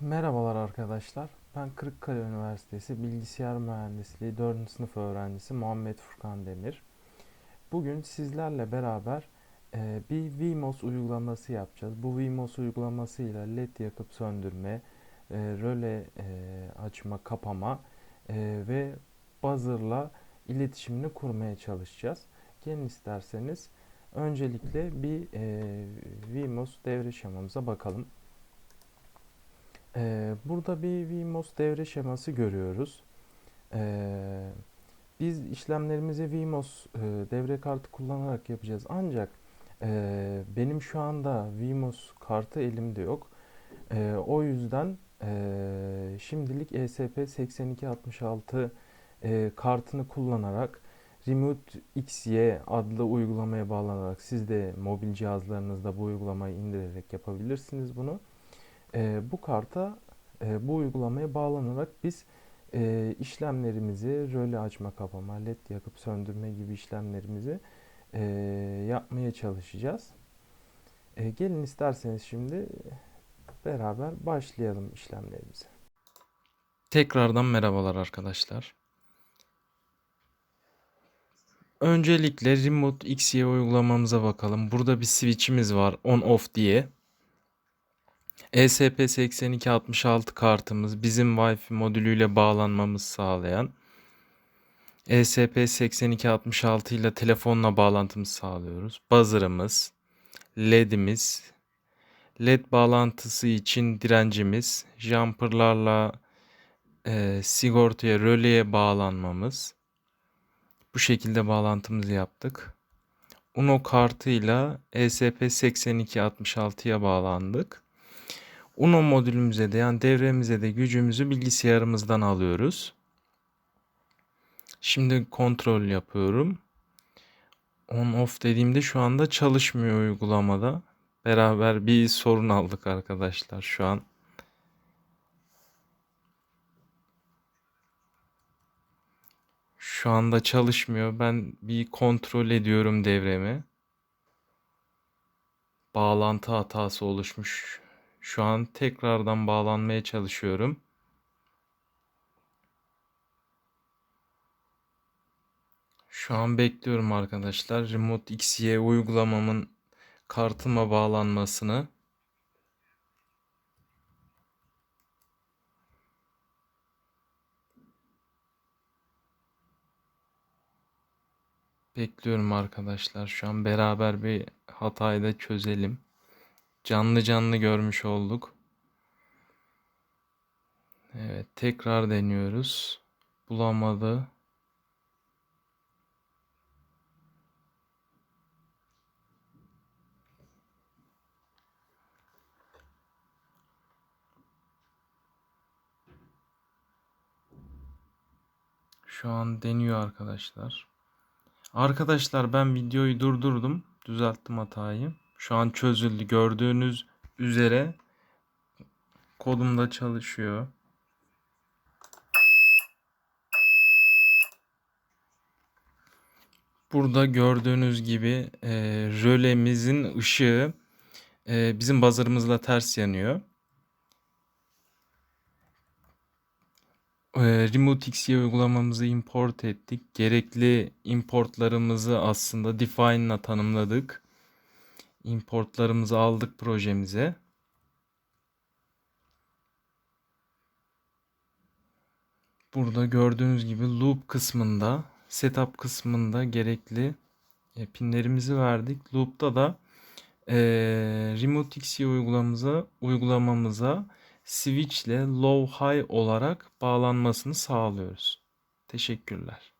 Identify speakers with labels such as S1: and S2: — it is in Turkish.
S1: Merhabalar arkadaşlar. Ben Kırıkkale Üniversitesi Bilgisayar Mühendisliği 4. sınıf öğrencisi Muhammed Furkan Demir. Bugün sizlerle beraber e, bir VMOS uygulaması yapacağız. Bu VMOS uygulamasıyla LED yakıp söndürme, e, röle e, açma, kapama ve buzzer'la iletişimini kurmaya çalışacağız. Gelin isterseniz öncelikle bir e, VMOS devre şemamıza bakalım. Ee, burada bir VMOS devre şeması görüyoruz. Ee, biz işlemlerimizi VMOS e, devre kartı kullanarak yapacağız. Ancak e, benim şu anda VMOS kartı elimde yok. E, o yüzden e, şimdilik ESP8266 e, kartını kullanarak Remote XY adlı uygulamaya bağlanarak siz de mobil cihazlarınızda bu uygulamayı indirerek yapabilirsiniz bunu. E, bu karta e, bu uygulamaya bağlanarak biz e, işlemlerimizi röle açma kapama, led yakıp söndürme gibi işlemlerimizi e, yapmaya çalışacağız. E, gelin isterseniz şimdi beraber başlayalım işlemlerimize. Tekrardan merhabalar arkadaşlar. Öncelikle Remote XY uygulamamıza bakalım. Burada bir switch'imiz var on off diye. E ESP8266 kartımız bizim Wi-Fi modülüyle bağlanmamızı sağlayan E ESP8266 ile telefonla bağlantımızı sağlıyoruz. Buzzer'ımız, LED'imiz, LED bağlantısı için direncimiz, jumperlarla e, sigortaya, röleye bağlanmamız. Bu şekilde bağlantımızı yaptık. Uno kartıyla E ESP8266'ya bağlandık. Uno modülümüze de yani devremize de gücümüzü bilgisayarımızdan alıyoruz. Şimdi kontrol yapıyorum. On off dediğimde şu anda çalışmıyor uygulamada. Beraber bir sorun aldık arkadaşlar şu an. Şu anda çalışmıyor. Ben bir kontrol ediyorum devremi. Bağlantı hatası oluşmuş. Şu an tekrardan bağlanmaya çalışıyorum. Şu an bekliyorum arkadaşlar. Remote XY uygulamamın kartıma bağlanmasını. Bekliyorum arkadaşlar. Şu an beraber bir hatayı da çözelim. Canlı canlı görmüş olduk. Evet, tekrar deniyoruz. Bulamadı. Şu an deniyor arkadaşlar. Arkadaşlar ben videoyu durdurdum. Düzelttim hatayı. Şu an çözüldü. Gördüğünüz üzere kodumda çalışıyor. Burada gördüğünüz gibi e, rölemizin ışığı e, bizim buzzer'ımızla ters yanıyor. E, Remote XY uygulamamızı import ettik. Gerekli importlarımızı aslında define'la tanımladık. Importlarımızı aldık projemize. Burada gördüğünüz gibi loop kısmında, setup kısmında gerekli e, pinlerimizi verdik. Loop'ta da e, Remote XY uygulamamıza, uygulamamıza switch ile low high olarak bağlanmasını sağlıyoruz. Teşekkürler.